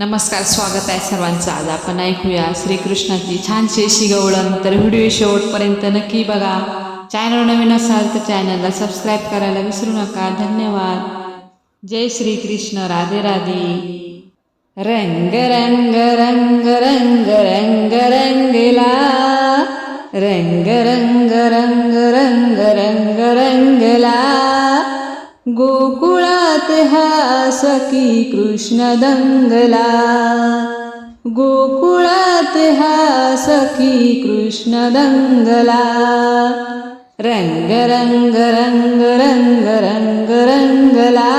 नमस्कार स्वागत आहे सर्वांचं. आज आपण ऐकूया श्रीकृष्णाची छानशी अशी गवळण. तर व्हिडिओ शेवटपर्यंत नक्की बघा. चॅनल नवीन असाल तर चॅनलला सबस्क्राईब करायला विसरू नका. धन्यवाद. जय श्रीकृष्ण. राधे राधे. रंग रंग रंग रंग रंग रंगला. रंग रंग रंग रंग रंग रंगला. गो सखी कृष्ण दंगला. गोकुळात हा सखी कृष्ण दंगला. रंग रंग रंग रंग रंग रंगला.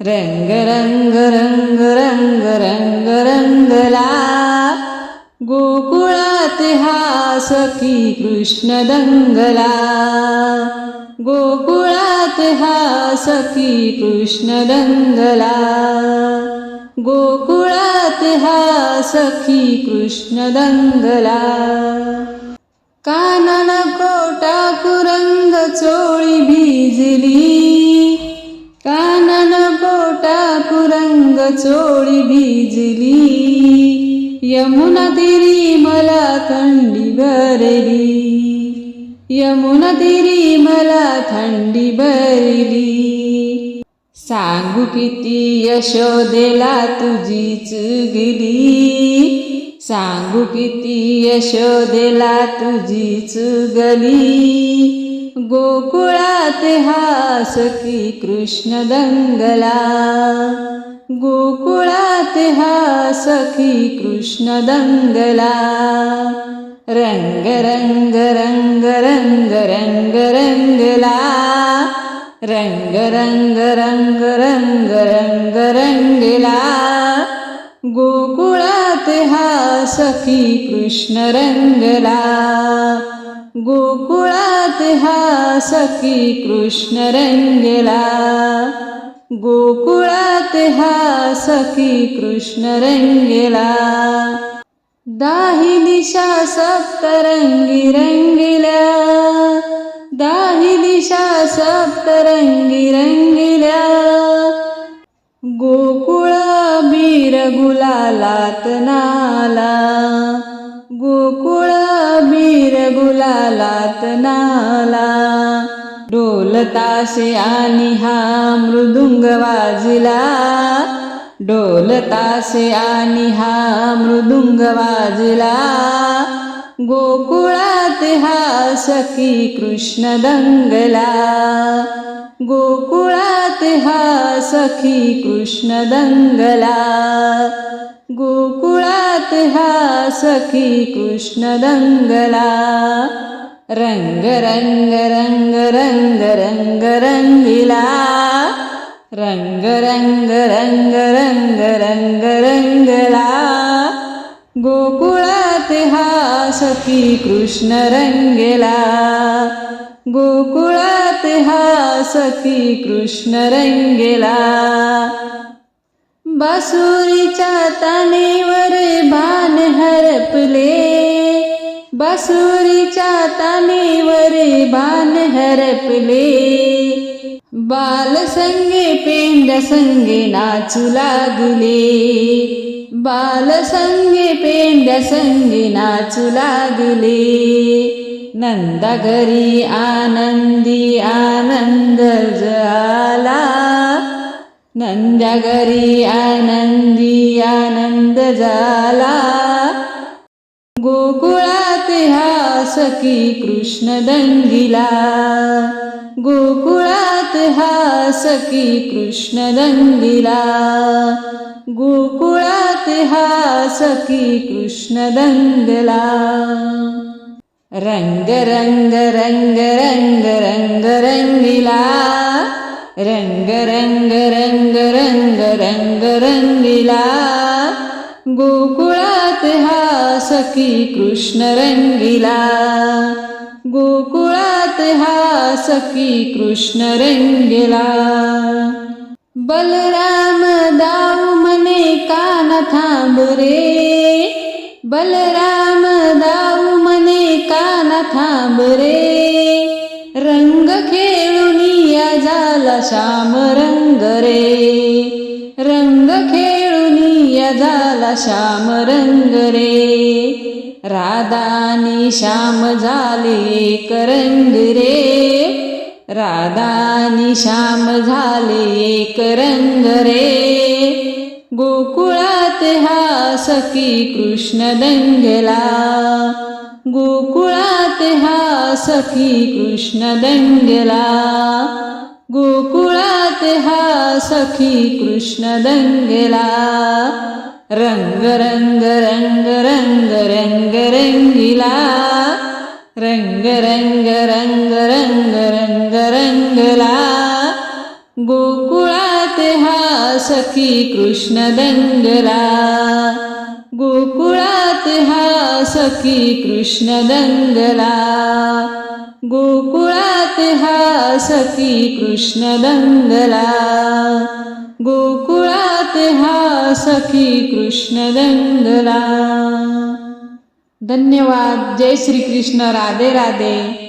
रंग रंग रंग रंग रंग रंगला. गोकुळात हा सखी कृष्ण दंगला. गोकुळात हा सखी कृष्ण दंगला गोकुळात हा सखी कृष्ण दंगला कानन कोटा कुरंग चोळी भिजली. कानन कोटा कुरंग चोळी भिजली. यमुना तिरी मला थंडी भरली. यमुना तिरी मला थंडी बरली सांगू किती यशोदेला तुझीच गेली. सांगू किती यशोदेला तुझीच गली. गोकुळात हास सखी कृष्ण दंगला. गोकुळात हास सखी कृष्ण दंगला. रंग रंग रंग रंग रंग रंगला रंग रंग रंग रंग रंग रंगला गोकुळात हा सखी कृष्ण रंगला. गोकुळात हा सखी कृष्ण रंगला. गोकुळात हा सखी कृष्ण रंगला. दाही दिशा सप्तरंगी रंगिल्या दाही दिशा सप्तरंगी रंगिल्या गोकुळ बीर गुलालात नाला गोकुळ बीर गुलालात नाला. डोलताशे आणि हा मृदुंग वाजिला ढोल तासे आणि हा मृदुंग वाजला. गोकुळात हा सखी कृष्ण दंगला. गोकुळात हा सखी कृष्ण दंगला. गोकुळात हा सखी कृष्ण दंगला. रंग रंग रंग रंग रंग रंगिला. रंग रंग रंग रंग रंग रंगला गोकुळात हा सखी कृष्ण रंगला. गोकुळात हा सखी कृष्ण रंगला. बासुरीच्या तानेवर भान हरपले. बासुरीच्या तानेवर भान हरपले. बालसंगे पेंड संगे नाचू लागले. बालसंगे पेंड संगे नाचू लागले. नंदा घरी आनंदी आनंद झाला नंद घरी आनंदी आनंद झाला. गोकुळात हा सखी कृष्ण दंगिला. गोकुळात हा सखी कृष्ण दंगिला. गोकुळात हा सखी कृष्ण दंगला. रंग रंग रंग रंग रंग रंगिला. रंग रंग रंग रंग रंग रंगिला. सखी कृष्ण रंगिला गोकुळात हा सखी कृष्ण रंगिला बलराम दाऊ मने कान थांब रे. बलराम दाऊ मने कान थांब रे. रंग खेळून या झाला श्याम रंग रे. रंग खेळ कन्हैया झाला श्याम रंग रे राधानी श्याम झाले एक रंग रे राधानी श्याम झाले एक रंग रे गोकुळात हा सखी कृष्ण दंगला. गोकुळात हा सखी कृष्ण दंगला. गोकुळात हा सखी कृष्ण दंगेला. रंग रंग रंग रंग रंग रंगिला. रंग रंग रंग रंग रंग रंगला. गोकुळात हा सखी कृष्ण दंगला. गोकुळात हा सखी कृष्ण दंगला गोकुळात हा सखी कृष्ण दंगला गोकुळात हा सखी कृष्ण दंगला धन्यवाद. जय श्री कृष्ण राधे राधे.